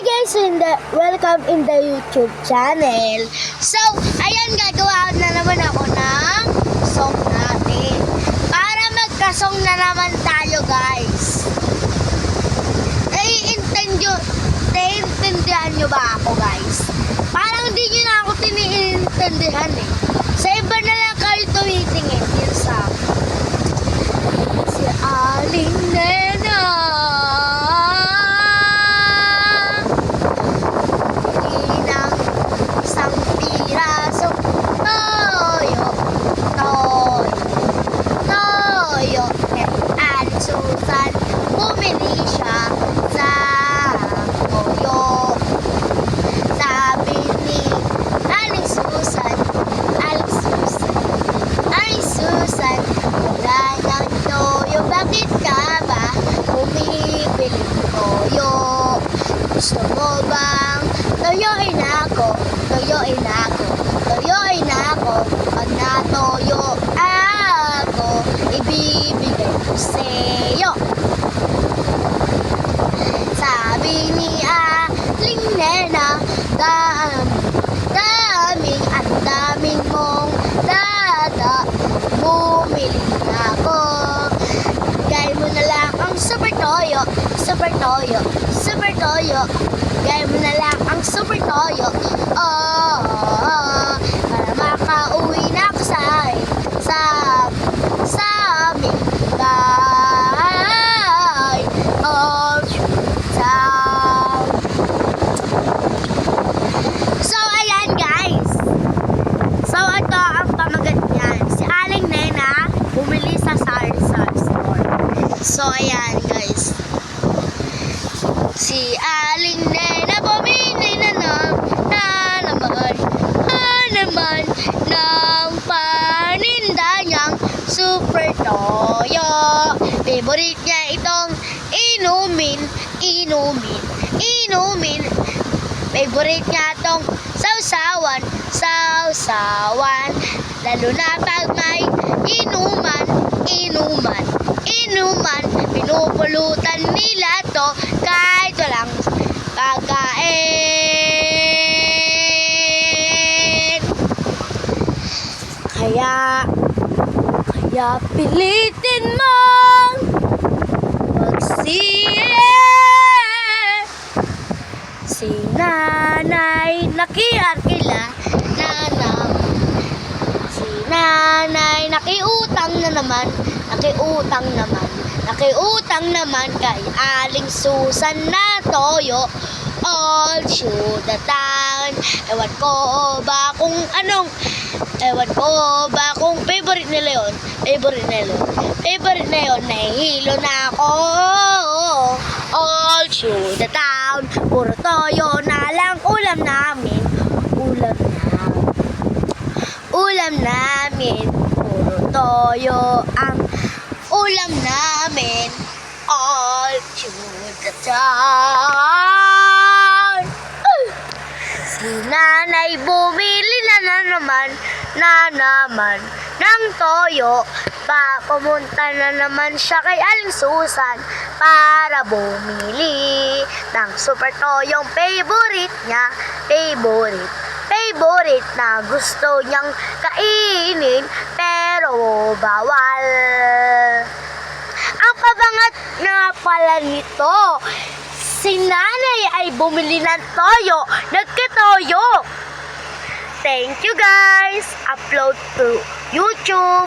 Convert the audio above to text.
guys, in the, welcome in the YouTube channel. So, ayan, gagawa na naman ako ng song natin. Para magka-song na naman tayo, guys. Naiintindiyo, naiintindihan nyo ba ako, guys? Parang hindi nyo na ako tiniintindihan eh. Sa iba na lang kayo tumitingin, yun sa akin. Si Aling Nena. Inang isang piraso toyo, toyo, toyo. At Aling Susan, bumili siya sa toyo. Sabi ni Aling Susan, Aling Susan, Aling Susan, wala nang toyo. Bakit ka ba bumibili ng toyo? Gusto mo bang toyoin ako? Toyoin ako, toyoin ako. Pag natoyo ako, ibibigay ko sa'yo. Sabi ni Aling Nena, dami, daming, ang daming mong dada. Bumili na ako. Gaya mo na lang ang super toyo, super toyo, super toyo. Gaya mo na lang ang super toyo. Oh, oh, oh. para makauwi na ako sa, sa, sa aming bahay. Oh, town. So, ayan guys. So, ito ang pamagat niyan. Si Aling Nena bumili sa Sarsar store. So, ayan guys. Si Aling Nena bumili na naman, na naman, na naman, ng paninda niyang super toyo. Favorite niya itong inumin, inumin, inumin. Favorite niya tong sausawan, sausawan. Lalo na pag may inuman, inuman, inuman. Pinupulutan Kaya, kaya pilitin mong magsili. Si nanay nakiarkila na naman. Si nanay nakiutang na naman, nakiutang naman, nakiutang naman kay Aling Susan na toyo. All through the town. Ewan ko ba kung anong, ewan ko ba kung favorite nila yun. Favorite nila yun. Favorite na yun, nahihilo na ako. All through the town. Puro toyo na lang ulam namin. Ulam namin. Ulam namin. Puro toyo ang ulam namin. All through the town. Si nanay bumili na na naman, na naman, ng toyo. Pa pumunta na naman siya kay Aling Susan para bumili ng super toyong favorite niya, favorite, favorite na gusto niyang kainin pero bawal. Ang kabangat nga pala nito, si nanay ay bumili ng toyo, nagkatoyo. Thank you guys! Upload to YouTube.